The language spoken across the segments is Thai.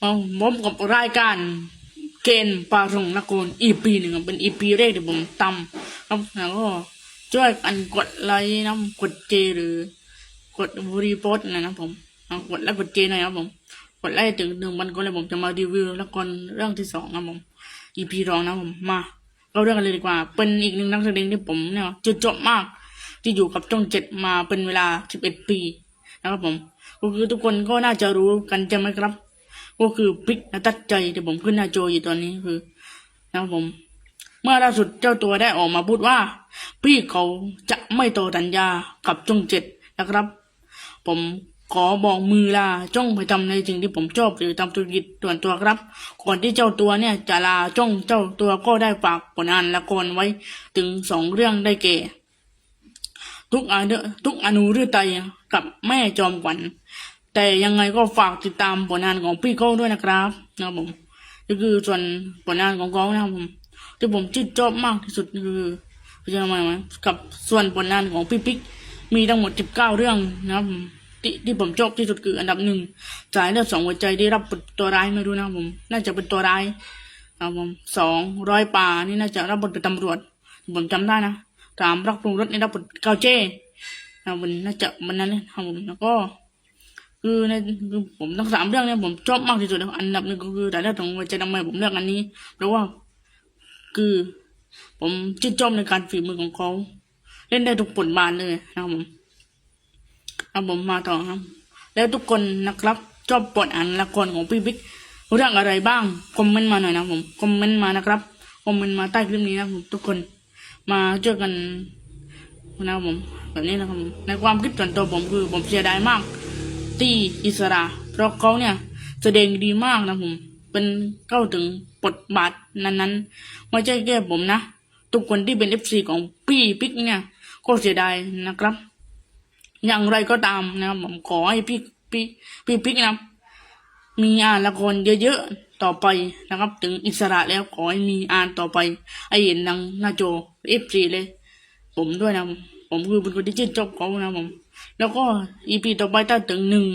เอาผมกับรายการเกณฑ์ปาทงนักรอีพีหนึ่งครับเป็นอีพีแรกที่ผมทำครับแล้วก็ช่วยกันกดไลค์นะกดเจหรือ กดรีโพสต์นะครับผมกดไลค์กดเจหน่อยครับผม กดไลค์ถึงหนึ่งวันก็เลยผมจะมารีวิวละครเรื่องที่สองครับผมอีพีรองนะผมมาเราเรื่องกันเลยดีกว่า เป็นอีกหนึ่งนักแสดงที่ผมเนี่ยจุดจบมาก ที่อยู่กับช่องเจ็ดมาเป็นเวลาสิบเอ็ดปี นะครับผมก็คือทุกคนก็น่าจะรู้กันใช่ไหมครับ ก็คือพิกและตัดใจที่ผมขึ้นหน้าโจอยู่ตอนนี้คือ นะครับผม เมื่อล่าสุดเจ้าตัวได้ออกมาพูดว่า พี่เขาจะไม่ต่อสัญญากับช่องเจ็ดนะครับ ผมขอบอกมือลาจ้องไปทำในสิ่งที่ผมชอบหรือทำธุรกิจส่วนตัวครับ ก่อนที่เจ้าตัวเนี่ยจะลาจ้องเจ้าตัวก็ได้ฝากผลงานละครไว้ถึงสองเรื่องได้แก่ ทุกอนุทุกอนุฤทัย กับแม่จอมขวัญแต่ยังไงก็ฝากติดตามผลงานของพี่เขาด้วยนะครับนะครับผมนี่คือส่วนผลงานของเขานะครับผมที่ผมชื่นชอบมากที่สุดคือจะทำไมวะกับส่วนผลงานของพี่ปิ๊กมีทั้งหมด 19 เรื่องนะครับผมที่ที่ผมชอบที่สุดคืออันดับหนึ่งสายเลือดสองหัวใจได้รับบทตัวร้ายไม่รู้นะครับผม น่าจะเป็นตัวร้ายนะครับผมสองร้อยป่านี่น่าจะรับบทเป็นตำรวจ ผมจำได้นะสามรักปรุงรสในรับบทเกาเจ้ นะครับมันน่าจะมันนั้นนะครับผมแล้วก็คือในคือผมทั้งสามเรื่องเนี่ยผมชอบมากที่สุดนอันดับหนึ่งก็คือแต่เรื่องของหัวใจทำไมผมเลือกอันนี้เพราะว่า คือผมชื่นชอบในการฝีมือของเขา เล่นได้ทุกบทบาทเลยนะครับผมเอาผมมาต่อครับ แล้วทุกคนนะครับชอบบทอ่านละครของพี่บิ๊กเรื่องอะไรบ้างคอมเมนต์มาหน่อยนะผมคอมเมนต์มานะครับคอมเมนต์มาใต้คลิปนี้นะครับผมทุกคนมาช่วยกัน นะครับผมแบบนี้นะครับผมในความคิดส่วนตัวผมคือผมเสียดายมาก ที่อิสระเพราะเขาเนี่ยแสดงดีมากนะผมเป็นเข้าถึงบทบาทนั้นๆไม่ใช่แค่ผมนะทุกคนที่เป็นเอฟซีของพี่ปิ๊กเนี่ย ก็เสียดายนะครับ อย่างไรก็ตามนะครับผมขอให้พี่พี่พี่ปิ๊กนะมีอ่านละครเยอะๆต่อไปนะครับ ถึงอิสระแล้วขอให้มีอ่านต่อไปไอเห็นดังหน้าจอเอฟซีเลย ผมด้วยนะ ผมคือเป็นคนที่ชื่นชอบเขานะผม แล้วก็อีพีต่อไปถ้าถึงหนึ่ง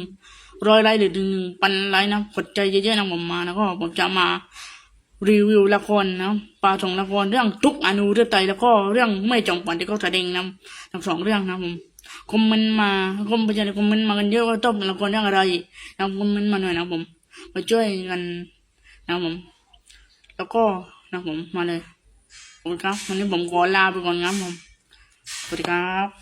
ร้อยไลค์หรือถึงหนึ่งพันไลค์นะกดใจเยอะๆนะผมมาแล้วก็ผมจะมารีวิวละครนะปลาทองละครเรื่องทุกอนุเรื่องไตแล้วก็เรื่องไม่จองปันที่เขาแสดงนะทั้งสองเรื่องนะผมคอมเมนต์มาคอมเมนต์คอมเมนต์มากันเยอะว่าชอบละครเรื่องอะไรนะคอมเมนต์มาหน่อยนะผมมาช่วยกันนะผม แล้วก็นะผมมาเลยขอบคุณครับวันนี้ผมขอลาไปก่อนครับผม Obrigada.